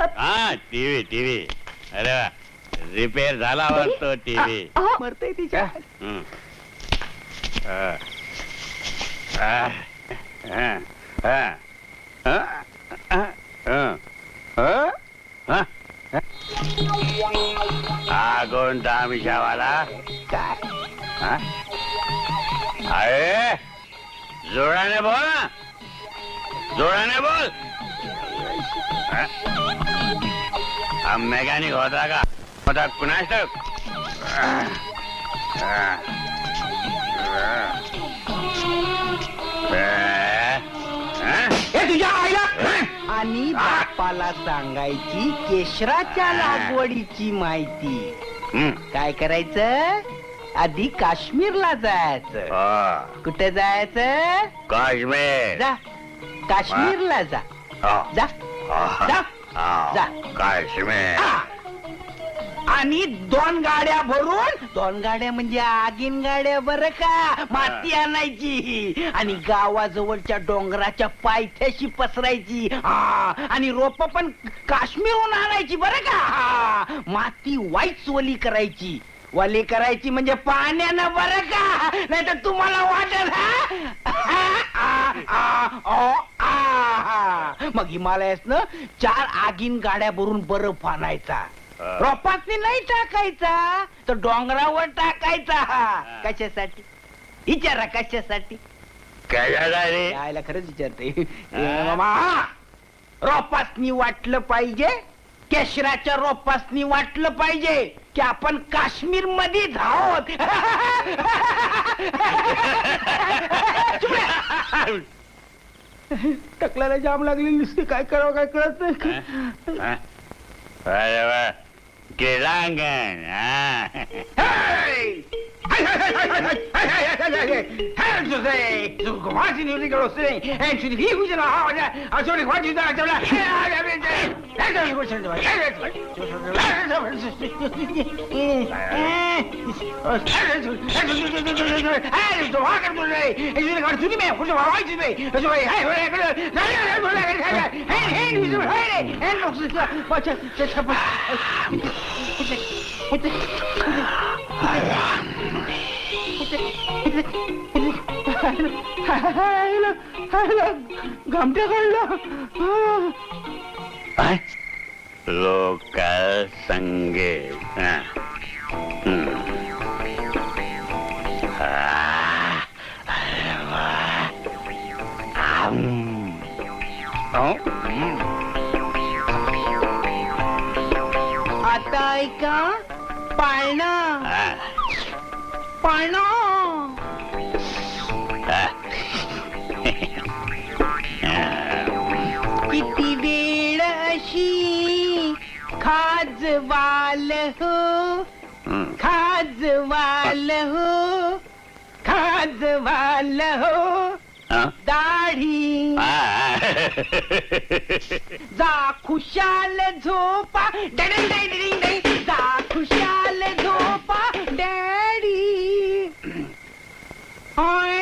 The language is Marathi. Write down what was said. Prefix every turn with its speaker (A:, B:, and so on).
A: हा टीव्ही टीव्ही अरे रिपेअर झाला वाटतो टीव्ही
B: मरते तिच्या.
A: हा कोणता मिशावाला
B: काय?
A: अरे जोराने बोल ना. जोराने बोल. मेकॅनिक होता का? होता कुणास ठाऊक? हा.
B: तुझ्या आईला? आणि बापाला सांगायची केशराच्या लागवडीची माहिती. काय करायचं? आधी काश्मीरला जायचं. कुठे जायचं?
A: काश्मीर.
B: जा. काश्मीरला जा.
A: हो.
B: जा. जा.
A: हा.
B: आणि दोन गाड्या भरून दोन गाड्या म्हणजे आगीन गाड्या बर का माती आणायची आणि गावाजवळच्या डोंगराच्या पायथ्याशी पसरायची हा आणि रोप पण काश्मीरहून आणायची बर का हा. माती वाईच वली करायची वली करायची म्हणजे पाण्यानं बर का नाही तर तुम्हाला वाटेल हा? आ, आ, ओ, आ. मग हिमालयासनं चार आगीन गाड्या भरून बर्फ आणायचा. रोपासनी नाही टाकायचा तर डोंगरावर टाकायचा. कशासाठी? विचारा कशासाठी? यायला खरंच विचारते. मामा रोपासनी वाटलं पाहिजे? केशराच्या रोपासनी वाटलं पाहिजे की आपण काश्मीर मध्येच आहोत टकल्याला जाम लागलेली दिसते काय करावं काय कळत नाही
A: हा? Sosei, su
B: quasi non dico lo strei, e ci dico che la ora, a soli quasi da la tavola, e a vedere, e da lo scendo, e da lo scendo, e I am. घमट्या काढलं
A: काय लोकल संगीत
B: आता ऐका पाळणा पाळणा खाजवाल हो खाजवाल हो खाजवाल हो
A: हा?
B: दाढी
A: हा.
B: जा खुशाल झोपा डडन डडन डडन डडन. जा खुशाल झोपा डॅडी होय